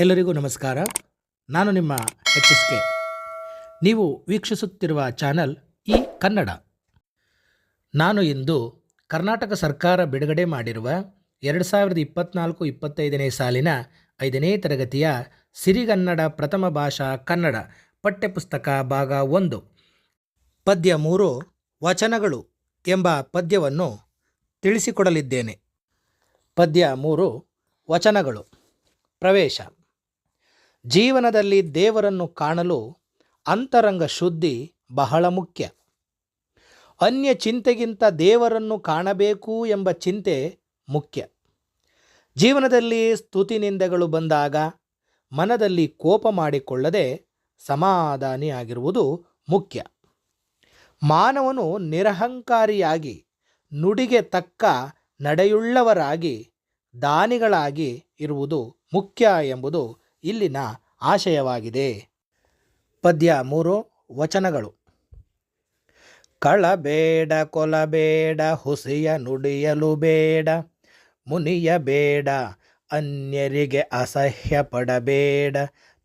ಎಲ್ಲರಿಗೂ ನಮಸ್ಕಾರ. ನಾನು ನಿಮ್ಮ ಎಚ್ ಎಸ್ ಕೆ. ನೀವು ವೀಕ್ಷಿಸುತ್ತಿರುವ ಚಾನಲ್ ಈ ಕನ್ನಡ. ನಾನು ಇಂದು ಕರ್ನಾಟಕ ಸರ್ಕಾರ ಬಿಡುಗಡೆ ಮಾಡಿರುವ ಎರಡು ಸಾವಿರದ ಇಪ್ಪತ್ತ್ನಾಲ್ಕು ಇಪ್ಪತ್ತೈದನೇ ಸಾಲಿನ ಐದನೇ ತರಗತಿಯ ಸಿರಿಗನ್ನಡ ಪ್ರಥಮ ಭಾಷಾ ಕನ್ನಡ ಪಠ್ಯಪುಸ್ತಕ ಭಾಗ ಒಂದು. ಪದ್ಯ ಮೂರು, ವಚನಗಳು ಎಂಬ ಪದ್ಯವನ್ನು ತಿಳಿಸಿಕೊಡಲಿದ್ದೇನೆ. ಪದ್ಯ ಮೂರು, ವಚನಗಳು. ಪ್ರವೇಶ. ಜೀವನದಲ್ಲಿ ದೇವರನ್ನು ಕಾಣಲು ಅಂತರಂಗ ಶುದ್ಧಿ ಬಹಳ ಮುಖ್ಯ. ಅನ್ಯ ಚಿಂತೆಗಿಂತ ದೇವರನ್ನು ಕಾಣಬೇಕು ಎಂಬ ಚಿಂತೆ ಮುಖ್ಯ. ಜೀವನದಲ್ಲಿ ಸ್ತುತಿ ನಿಂದೆಗಳು ಬಂದಾಗ ಮನದಲ್ಲಿ ಕೋಪ ಮಾಡಿಕೊಳ್ಳದೆ ಸಮಾಧಾನಿಯಾಗಿರುವುದು ಮುಖ್ಯ. ಮಾನವನು ನಿರಹಂಕಾರಿಯಾಗಿ, ನುಡಿಗೆ ತಕ್ಕ ನಡೆಯುಳ್ಳವರಾಗಿ, ದಾನಿಗಳಾಗಿ ಇರುವುದು ಮುಖ್ಯ ಎಂಬುದು ಇಲ್ಲಿನ ಆಶಯವಾಗಿದೆ. ಪದ್ಯ ಮೂರು ವಚನಗಳು. ಕಳಬೇಡ ಕೊಲಬೇಡ, ಹುಸಿಯ ನುಡಿಯಲು ಬೇಡ, ಮುನಿಯ ಬೇಡ, ಅನ್ಯರಿಗೆ ಅಸಹ್ಯ ಪಡಬೇಡ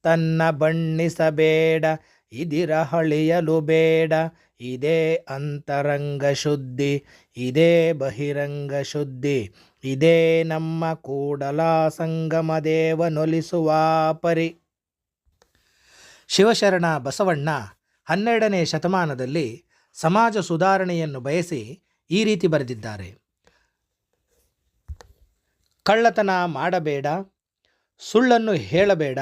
ತನ್ನ ಬಣ್ಣಿಸಬೇಡ, ಇದಿರ ಹಳಿಯಲು ಬೇಡ ಇದೇ ಅಂತರಂಗ ಶುದ್ಧಿ, ಇದೇ ಬಹಿರಂಗ ಶುದ್ಧಿ, ಇದೇ ನಮ್ಮ ಕೂಡಲ ಸಂಗಮ ದೇವನೊಲಿಸುವ ಪರಿ. ಶಿವಶರಣ ಬಸವಣ್ಣ ಹನ್ನೆರಡನೇ ಶತಮಾನದಲ್ಲಿ ಸಮಾಜ ಸುಧಾರಣೆಯನ್ನು ಬಯಸಿ ಈ ರೀತಿ ಬರೆದಿದ್ದಾರೆ. ಕಳ್ಳತನ ಮಾಡಬೇಡ, ಸುಳ್ಳನ್ನು ಹೇಳಬೇಡ,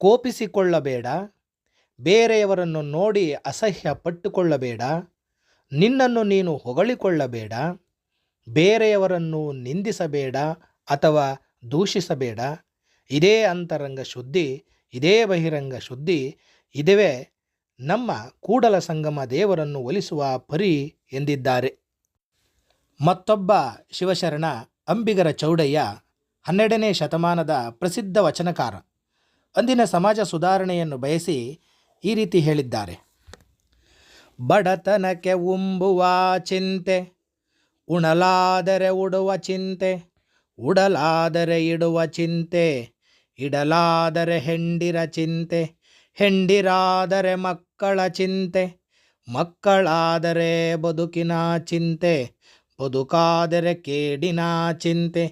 ಕೋಪಿಸಿಕೊಳ್ಳಬೇಡ ಬೇರೆಯವರನ್ನು ನೋಡಿ ಅಸಹ್ಯ ಪಟ್ಟುಕೊಳ್ಳಬೇಡ ನಿನ್ನನ್ನು ನೀನು ಹೊಗಳಿಕೊಳ್ಳಬೇಡ. ಬೇರೆಯವರನ್ನು ನಿಂದಿಸಬೇಡ ಅಥವಾ ದೂಷಿಸಬೇಡ. ಇದೇ ಅಂತರಂಗ ಶುದ್ಧಿ, ಇದೇ ಬಹಿರಂಗ ಶುದ್ಧಿ, ಇದುವೇ ನಮ್ಮ ಕೂಡಲ ಸಂಗಮ ದೇವರನ್ನು ಒಲಿಸುವ ಪರಿ ಎಂದಿದ್ದಾರೆ. ಮತ್ತೊಬ್ಬ ಶಿವಶರಣ ಅಂಬಿಗರ ಚೌಡಯ್ಯ, ಹನ್ನೆರಡನೇ ಶತಮಾನದ ಪ್ರಸಿದ್ಧ ವಚನಕಾರ. ಅಂದಿನ ಸಮಾಜ ಸುಧಾರಣೆಯನ್ನು ಬಯಸಿ ಈ ರೀತಿ ಹೇಳಿದ್ದಾರೆ. ಬಡತನಕ್ಕೆ ಉಂಬುವ ಚಿಂತೆ, ಉಣಲಾದರೆ ಉಡುವ ಚಿಂತೆ, ಉಡಲಾದರೆ ಇಡುವ ಚಿಂತೆ, ಇಡಲಾದರೆ ಹೆಂಡಿರ ಚಿಂತೆ, ಹೆಂಡಿರಾದರೆ ಮಕ್ಕಳ ಚಿಂತೆ, ಮಕ್ಕಳಾದರೆ ಬದುಕಿನ ಚಿಂತೆ, ಬದುಕಾದರೆ ಕೇಡಿನ ಚಿಂತೆ,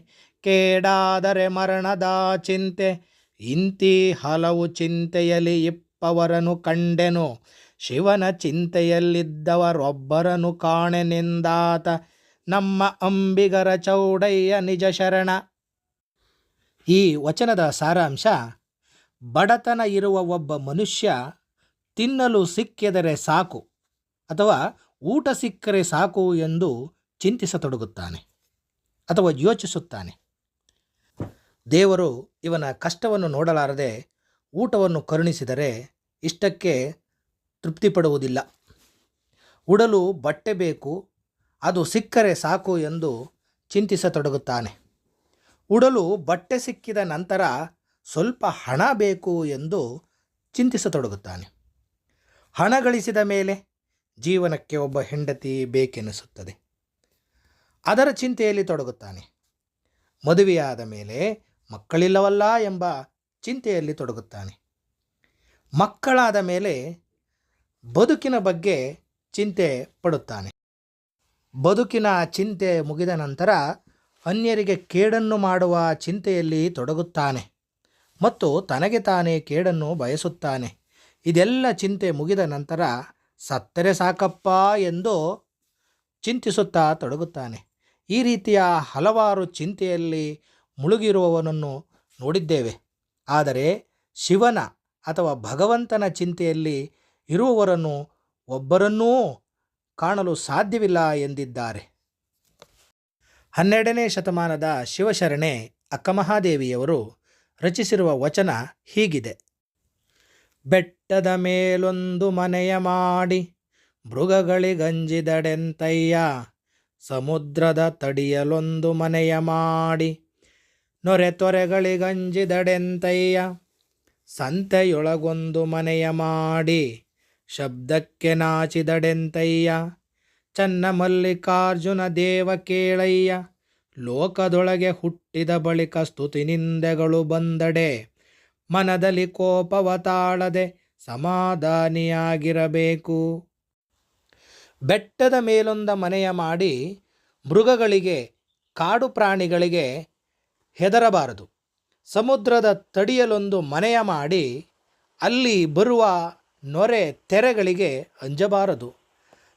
ಕೇಡಾದರೆ ಮರಣದ ಚಿಂತೆ, ಇಂತಿ ಹಲವು ಚಿಂತೆಯಲ್ಲಿ ಇಪ್ಪವರನು ಕಂಡೆನು. ಶಿವನ ಚಿಂತೆಯಲ್ಲಿದ್ದವರೊಬ್ಬರನು ಕಾಣೆನೆಂದಾತ ನಮ್ಮ ಅಂಬಿಗರ ಚೌಡಯ್ಯ ನಿಜ ಶರಣ. ಈ ವಚನದ ಸಾರಾಂಶ, ಬಡತನ ಇರುವ ಒಬ್ಬ ಮನುಷ್ಯ ತಿನ್ನಲು ಸಿಕ್ಕಿದರೆ ಸಾಕು ಅಥವಾ ಊಟ ಸಿಕ್ಕರೆ ಸಾಕು ಎಂದು ಚಿಂತಿಸತೊಡಗುತ್ತಾನೆ ಅಥವಾ ಯೋಚಿಸುತ್ತಾನೆ. ದೇವರು ಇವನ ಕಷ್ಟವನ್ನು ನೋಡಲಾರದೆ ಊಟವನ್ನು ಕರುಣಿಸಿದರೆ ಇಷ್ಟಕ್ಕೆ ತೃಪ್ತಿಪಡುವುದಿಲ್ಲ. ಉಡಲು ಬಟ್ಟೆ ಬೇಕು, ಅದು ಸಿಕ್ಕರೆ ಸಾಕು ಎಂದು ಚಿಂತಿಸತೊಡಗುತ್ತಾನೆ. ಉಡಲು ಬಟ್ಟೆ ಸಿಕ್ಕಿದ ನಂತರ ಸ್ವಲ್ಪ ಹಣ ಬೇಕು ಎಂದು ಚಿಂತಿಸತೊಡಗುತ್ತಾನೆ. ಹಣ ಗಳಿಸಿದ ಮೇಲೆ ಜೀವನಕ್ಕೆ ಒಬ್ಬ ಹೆಂಡತಿ ಬೇಕೆನಿಸುತ್ತದೆ. ಅದರ ಚಿಂತೆಯಲ್ಲಿ ತೊಡಗುತ್ತಾನೆ. ಮದುವೆಯಾದ ಮೇಲೆ ಮಕ್ಕಳಿಲ್ಲವಲ್ಲ ಎಂಬ ಚಿಂತೆಯಲ್ಲಿ ತೊಡಗುತ್ತಾನೆ. ಮಕ್ಕಳಾದ ಮೇಲೆ ಬದುಕಿನ ಬಗ್ಗೆ ಚಿಂತೆ ಪಡುತ್ತಾನೆ. ಬದುಕಿನ ಚಿಂತೆ ಮುಗಿದ ನಂತರ ಅನ್ಯರಿಗೆ ಕೇಡನ್ನು ಮಾಡುವ ಚಿಂತೆಯಲ್ಲಿ ತೊಡಗುತ್ತಾನೆ ಮತ್ತು ತನಗೆ ತಾನೇ ಕೇಡನ್ನು ಬಯಸುತ್ತಾನೆ. ಇದೆಲ್ಲ ಚಿಂತೆ ಮುಗಿದ ನಂತರ ಸತ್ತರೆ ಸಾಕಪ್ಪ ಎಂದು ಚಿಂತಿಸುತ್ತಾ ತೊಡಗುತ್ತಾನೆ. ಈ ರೀತಿಯ ಹಲವಾರು ಚಿಂತೆಯಲ್ಲಿ ಮುಳುಗಿರುವವನನ್ನು ನೋಡಿದ್ದೇವೆ. ಆದರೆ ಶಿವನ ಅಥವಾ ಭಗವಂತನ ಚಿಂತೆಯಲ್ಲಿ ಇರುವವರನ್ನು ಒಬ್ಬರನ್ನೂ ಕಾಣಲು ಸಾಧ್ಯವಿಲ್ಲ ಎಂದಿದ್ದಾರೆ. ಹನ್ನೆರಡನೇ ಶತಮಾನದ ಶಿವಶರಣೆ ಅಕ್ಕಮಹಾದೇವಿಯವರು ರಚಿಸಿರುವ ವಚನ ಹೀಗಿದೆ. ಬೆಟ್ಟದ ಮೇಲೊಂದು ಮನೆಯ ಮಾಡಿ ಮೃಗಗಳಿಗಂಜಿದಡೆಂತಯ್ಯ, ಸಮುದ್ರದ ತಡಿಯಲೊಂದು ಮನೆಯ ಮಾಡಿ ನೊರೆ ತೊರೆಗಳಿಗಂಜಿದಡೆಂತಯ್ಯ ಸಂತೆಯೊಳಗೊಂದು ಮನೆಯ ಮಾಡಿ, ಶಬ್ದಕ್ಕೆ ನಾಚಿದಡೆಂತಯ್ಯ. ಚನ್ನ ಮಲ್ಲಿಕಾರ್ಜುನ ದೇವ ಕೇಳಯ್ಯ. ಲೋಕದೊಳಗೆ ಹುಟ್ಟಿದ ಬಳಿಕ ಸ್ತುತಿ ನಿಂದೆಗಳು ಬಂದಡೆ. ಮನದಲ್ಲಿ ಕೋಪವ ತಾಳದೆ ಸಮಾಧಾನಿಯಾಗಿರಬೇಕು. ಬೆಟ್ಟದ ಮೇಲೊಂದ ಮನೆಯ ಮಾಡಿ ಮೃಗಗಳಿಗೆ, ಕಾಡು ಪ್ರಾಣಿಗಳಿಗೆ ಹೆದರಬಾರದು. ಸಮುದ್ರದ ತಡಿಯಲೊಂದು ಮನೆಯ ಮಾಡಿ ಅಲ್ಲಿ ಬರುವ ನೊರೆ ತೆರೆಗಳಿಗೆ ಅಂಜಬಾರದು.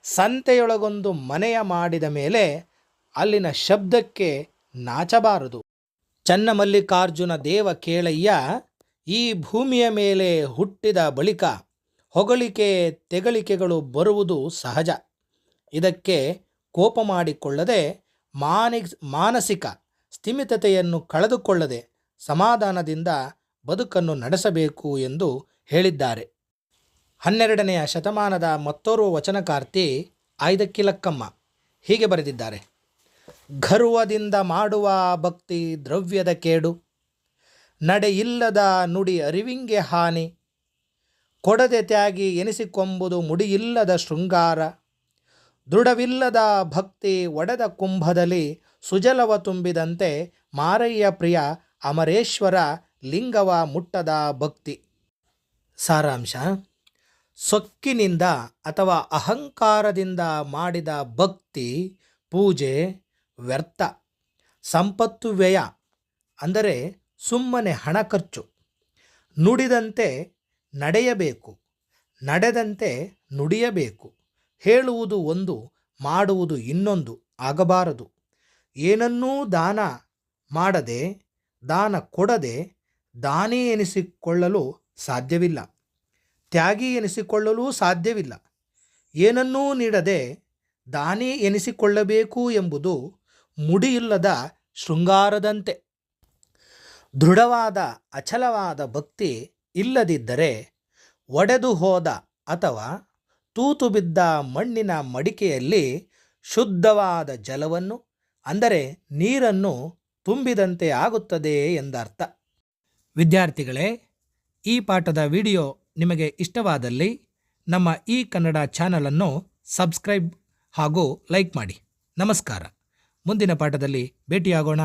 ಸಂತೆಯೊಳಗೊಂದು ಮನೆಯ ಮಾಡಿದ ಮೇಲೆ ಅಲ್ಲಿನ ಶಬ್ದಕ್ಕೆ ನಾಚಬಾರದು. ಚನ್ನಮಲ್ಲಿಕಾರ್ಜುನ ದೇವ ಕೇಳಯ್ಯ, ಈ ಭೂಮಿಯ ಮೇಲೆ ಹುಟ್ಟಿದ ಬಳಿಕ ಹೊಗಳಿಕೆ ತೆಗಳಿಕೆಗಳು ಬರುವುದು ಸಹಜ. ಇದಕ್ಕೆ ಕೋಪ ಮಾಡಿಕೊಳ್ಳದೆ ಮಾನಿ ಮಾನಸಿಕ ಸ್ಥಿಮಿತತೆಯನ್ನು ಕಳೆದುಕೊಳ್ಳದೆ ಸಮಾಧಾನದಿಂದ ಬದುಕನ್ನು ನಡೆಸಬೇಕು ಎಂದು ಹೇಳಿದ್ದಾರೆ. ಹನ್ನೆರಡನೆಯ ಶತಮಾನದ ಮತ್ತೋರ್ವ ವಚನಕಾರ್ತಿ ಆಯ್ದಕ್ಕಿಲಕ್ಕಮ್ಮ ಹೀಗೆ ಬರೆದಿದ್ದಾರೆ. ಗರ್ವದಿಂದ ಮಾಡುವ ಭಕ್ತಿ ದ್ರವ್ಯದ ಕೇಡು. ನಡೆಯಿಲ್ಲದ ನುಡಿ ಅರಿವಿಂಗೆ ಹಾನಿ. ಕೊಡದೆ ತ್ಯಾಗಿ ಎನಿಸಿಕೊಂಬುದು ಮುಡಿಯಿಲ್ಲದ ಶೃಂಗಾರ. ದೃಢವಿಲ್ಲದ ಭಕ್ತಿ ಒಡೆದ ಕುಂಭದಲ್ಲಿ ಸುಜಲವ ತುಂಬಿದಂತೆ ಮಾರಯ್ಯ ಪ್ರಿಯ ಅಮರೇಶ್ವರ ಲಿಂಗವ ಮುಟ್ಟದ ಭಕ್ತಿ. ಸಾರಾಂಶ, ಸೊಕ್ಕಿನಿಂದ ಅಥವಾ ಅಹಂಕಾರದಿಂದ ಮಾಡಿದ ಭಕ್ತಿ ಪೂಜೆ ವ್ಯರ್ಥ, ಸಂಪತ್ತು ವ್ಯಯ, ಅಂದರೆ ಸುಮ್ಮನೆ ಹಣ ಖರ್ಚು. ನುಡಿದಂತೆ ನಡೆಯಬೇಕು, ನಡೆದಂತೆ ನುಡಿಯಬೇಕು, ಹೇಳುವುದು ಒಂದು, ಮಾಡುವುದು ಇನ್ನೊಂದು, ಆಗಬಾರದು. ಏನನ್ನೂ ದಾನ ಮಾಡದೆ ದಾನ ಕೊಡದೆ ದಾನಿ ಎನಿಸಿಕೊಳ್ಳಲು ಸಾಧ್ಯವಿಲ್ಲ. ತ್ಯಾಗಿ ಎನಿಸಿಕೊಳ್ಳಲೂ ಸಾಧ್ಯವಿಲ್ಲ. ಏನನ್ನೂ ನೀಡದೆ ದಾನಿ ಎನಿಸಿಕೊಳ್ಳಬೇಕು ಎಂಬುದು ಮುಡಿಯಿಲ್ಲದ ಶೃಂಗಾರದಂತೆ. ದೃಢವಾದ ಅಚಲವಾದ ಭಕ್ತಿ ಇಲ್ಲದಿದ್ದರೆ ಒಡೆದು ಹೋದ ಅಥವಾ ತೂತು ಬಿದ್ದ ಮಣ್ಣಿನ ಮಡಿಕೆಯಲ್ಲಿ ಶುದ್ಧವಾದ ಜಲವನ್ನು, ಅಂದರೆ ನೀರನ್ನು ತುಂಬಿದಂತೆ ಆಗುತ್ತದೆ ಎಂದರ್ಥ. ವಿದ್ಯಾರ್ಥಿಗಳೇ, ಈ ಪಾಠದ ವಿಡಿಯೋ ನಿಮಗೆ ಇಷ್ಟವಾದಲ್ಲಿ ನಮ್ಮ ಈ ಕನ್ನಡ ಚಾನಲನ್ನು ಸಬ್ಸ್ಕ್ರೈಬ್ ಹಾಗೂ ಲೈಕ್ ಮಾಡಿ. ನಮಸ್ಕಾರ. ಮುಂದಿನ ಪಾಠದಲ್ಲಿ ಭೇಟಿಯಾಗೋಣ.